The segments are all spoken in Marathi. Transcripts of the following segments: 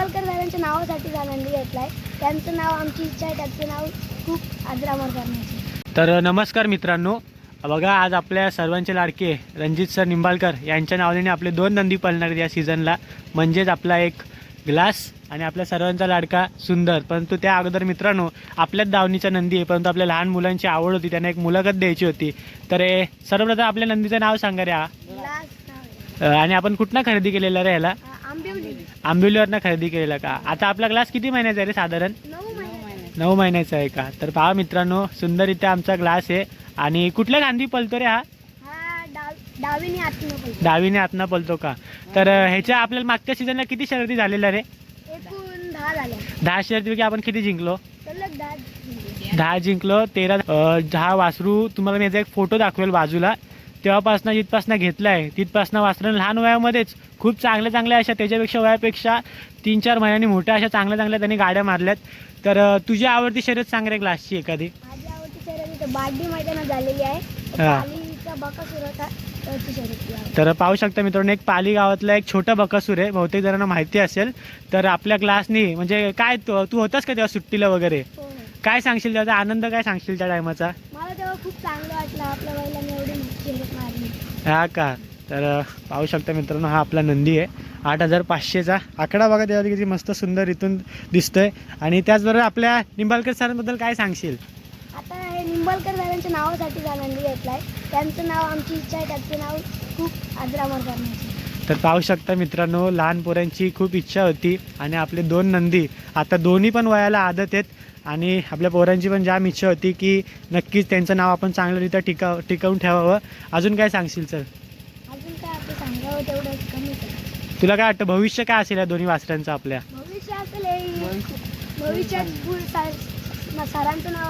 निंबाळकर दादांच्या नावासाठी हा नंदी घेतलाय. त्यांचं नाव आमची इच्छा आहे त्यांचं नाव खूप आदरामर करण्याची. तर नमस्कार मित्रांनो. बघा आज आपल्या सर्वांचे लाडके रणजित सर निंबाळकर यांच्या नावाने आपले दोन नंदी पळणार या सीझनला म्हणजेच आपला एक ग्लास आणि आपल्या सर्वांचा लाडका सुंदर. परंतु त्या अगोदर मित्रांनो आपल्याच दावणीचा नंदी आहे. परंतु आपल्या लहान मुलांची आवड होती त्यांना एक मुलाखत द्यायची होती. तर सर्वप्रथम आपल्या नंदीचं नाव सांगा रे आहे. आणि आपण कुठनं खरेदी केलेलं रे ह्याला? आंबिवलीवरनं खरेदी केलेला का? आता आपला ग्लास किती महिन्याचा आहे रे साधारण? नऊ महिने नऊ महिन्याचा आहे का? तर पहा मित्रांनो सुंदर इथे आमचा ग्लास आहे. आणि कुठल्या गांधी पलतो रे हा? डाव डावीने आतनं पलतो का? तर ह्याच्या आपल्याला मागच्या सीझनला किती शर्यती झालेल्या रे? दहा शर्यतीपैकी आपण किती जिंकलो? दहा जिंकले. तेरा दहा वासरू तुम्हाला मी याचा एक फोटो दाखवेल बाजूला. तेव्हापासनं जिथपासनं घेतला आहे तिथपासनं वासरं लहान वयामध्येच खूप चांगल्या चांगल्या अशा त्याच्यापेक्षा वयापेक्षा तीन चार महिन्यांनी मोठ्या अशा चांगल्या चांगल्या त्यांनी गाड्या मारल्यात. तर तुझी आवडती शर्यत सांग रे ग्लासची एखादी. माझी आवडती शर्यत इथं बार्डी मैदानात झालेली आहे. हा. पालीचा बकासूर होता त्याची शर्यत ती आहे. तर पाहू शकता मित्रांनो एक पाली गावातला एक छोटा बकासूर आहे. बहुतेक जणांना माहिती असेल. तर आपल्या क्लासनी म्हणजे काय तू तू होतास का तेव्हा सुट्टीला वगैरे? हो, हो. काय सांगशील त्याचा? आनंद काय सांगशील त्या टायमाचा? मला तेव्हा खूप चांगलं वाटलं आपल्या बैलांनी एवढी मोठी शर्यत मारली. हा का? तर पाहू शकता मित्रांनो हा आपला नंदी आहे. आठ हजार पाचशेचा आकडा बघा तेव्हा किती मस्त सुंदर इथून दिसतोय. आणि त्याचबरोबर आपल्या निंबाळकर सरांबद्दल काय सांगशील? आता हे निंबाळकर दादांच्या नावासाठी हा नंदी घेतलाय. त्यांचं नाव आमची इच्छा आहे. त्यांचं नाव खूप आदरामर करण्याची. तर पाहू शकता मित्रांनो लहान पोरांची खूप इच्छा होती आणि आपले दोन नंदी. आता दोन्ही पण वयाला आदत आहेत आणि आपल्या पोरांची पण जाम इच्छा होती की नक्कीच त्यांचं नाव आपण चांगल्यारीत्या टिकाव टिकवून ठेवावं. अजून काय सांगशील सर? तुला काय वाटतं भविष्य काय असेल या दोन्ही वासरांचं आपल्या? भविष्य असेल भविष्यात सरांचं नाव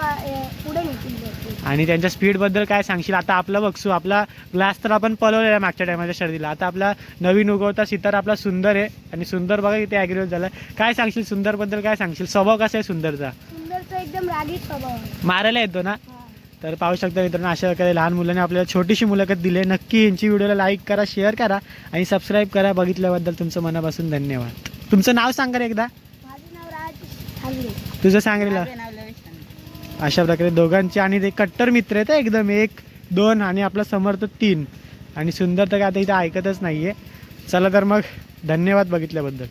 पुढे नेतील. आणि त्यांच्या स्पीडबद्दल काय सांगशील? आता आपला बघसू आपला ग्लास तर आपण पलवलेला आहे मागच्या टायमाच्या शर्दीला. आता आपला नवीन उगवता सितार आपला सुंदर आहे. आणि सुंदर बघा किती ॲग्रेव्ह झाला. काय सांगशील सुंदरबद्दल काय सांगशील? स्वभाव कसा आहे सुंदरचा? सुंदरचा एकदम रागीट स्वभाव आहे. मारायला येतो ना? हा. तर पाहू शकता मित्रांनो अशा प्रकारे लहान मुलांनी आपल्याला छोटीशी मुलाखत दिली आहे. नक्की यांची व्हिडिओला लाईक करा शेअर करा आणि सबस्क्राईब करा. बघितल्याबद्दल तुमचं मनापासून धन्यवाद. तुमचं नाव सांगा रे एकदा. माझं नाव राज तुझं सांग रे ला. अशा प्रकारे दोघांचे आणि ते कट्टर मित्र आहेत एकदम एक दोन आणि आपला समर्थ तीन. आणि सुंदर तर काय आता इथं ऐकतच नाही आहे चला तर मग धन्यवाद बघितल्याबद्दल.